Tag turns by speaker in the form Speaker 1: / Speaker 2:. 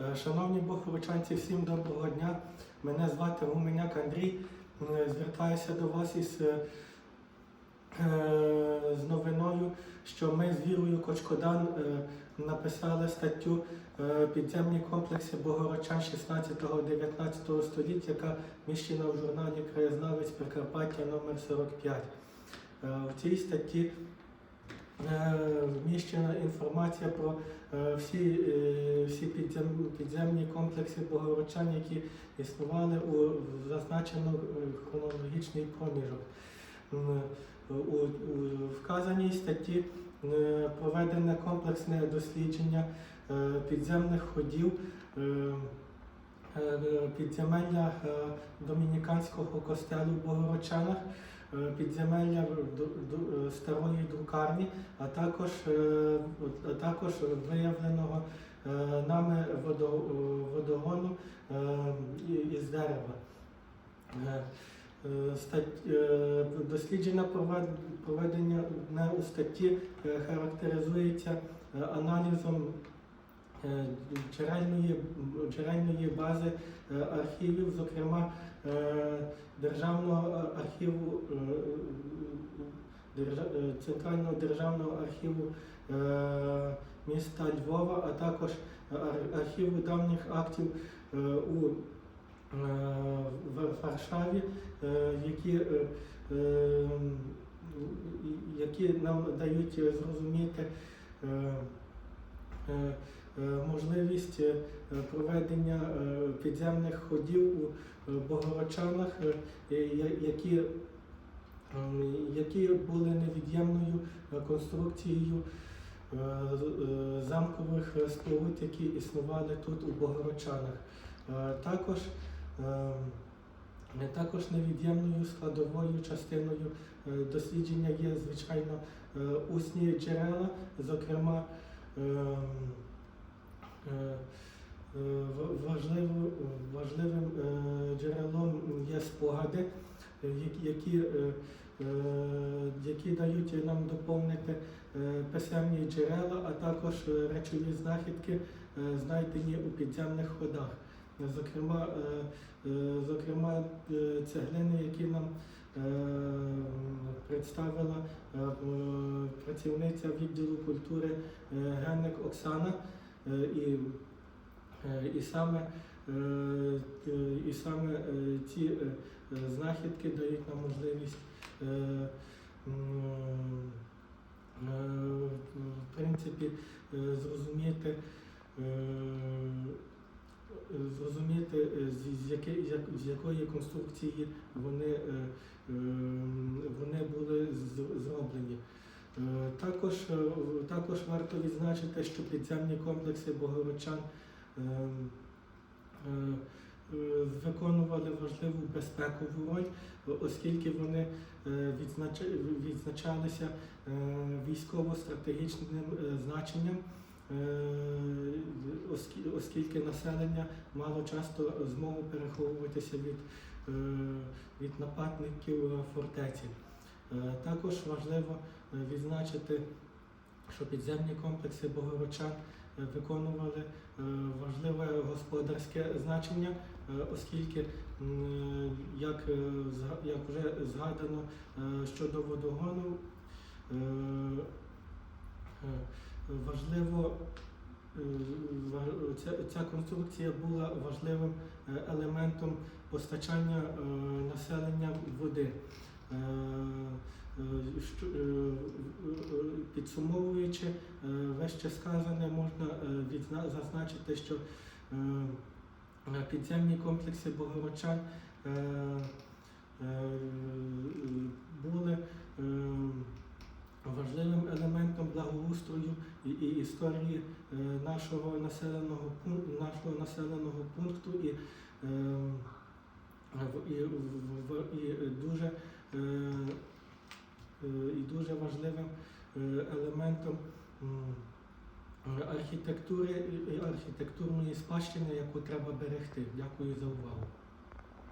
Speaker 1: Е, Шановні богородчанці, всім доброго дня. Мене звати Гуменяк Андрій. Е, Звертаюся до вас із е, з новиною, що ми з Вірою Кочкодан написали статтю Підземні комплекси Богородчан 16-19 століття, яка міщена в журналі Краєзнавець Прикарпаття номер 45. Е, В цій статті вміщена інформація про е, всі, е, всі підземні комплекси Богородчан, які існували у зазначений хронологічний проміжок. У, вказаній статті е, проведене комплексне дослідження е, підземних ходів. е, е, Підземелля е, домініканського костелу в Богородчанах, е, підземелля ду- ду- е, старої друкарні, а також, е, а також виявленого е, нами водогону е, із дерева. Е, е, е, Дослідження проведення у статті е, характеризується е, аналізом е, джерельної, джерельної бази е, архівів, зокрема е, Державного архіву Центрального державного архіву міста Львова, а також архіву давніх актів у Варшаві, які, які нам дають зрозуміти можливість е, проведення е, підземних ходів у е, Богородчанах, е, які, які були невід'ємною е, конструкцією е, е, замкових споруд, які існували тут у Богородчанах. Е, Також Також невід'ємною складовою частиною е, дослідження є, звичайно, е, усні джерела, зокрема, ем, е, е, в- важливо- важливим е, джерелом є спогади, е, які- які, е, е, дають нам доповнити е, писемні джерела, а також е, речові знахідки, е, знайдені у підземних ходах. Зокрема, е, Е, Зокрема, е, цеглини, які нам е, представила е, е, працівниця відділу культури е, Генник Оксана. Е, І, е, і саме, е, і саме ці знахідки дають нам можливість в принципі зрозуміти. зрозуміти, з, з, як- з якої конструкції вони, вони були зроблені. Е, Також, е, також варто відзначити, що підземні комплекси Богородчан е, е, виконували важливу безпекову роль, оскільки вони відзначалися військово-стратегічним значенням. Оскільки населення мало часто змогу переховуватися від, від нападників фортеці. Е, Також важливо е, відзначити, що підземні комплекси Богородчан е, виконували важливе господарське значення, оскільки, як, вже згадано щодо водогону, важливо ця, конструкція була важливим елементом постачання населення води. Е, е, е, Підсумовуючи вище сказане, можна зазначити, що підземні комплекси Богородчан були важливим елементом благоустрою і, історії нашого населеного нашого населеного пункту. І, і, в- в- і дуже е, е, і дуже важливим е, елементом архітектури і і архітектурної спадщини, яку треба берегти. Дякую за увагу.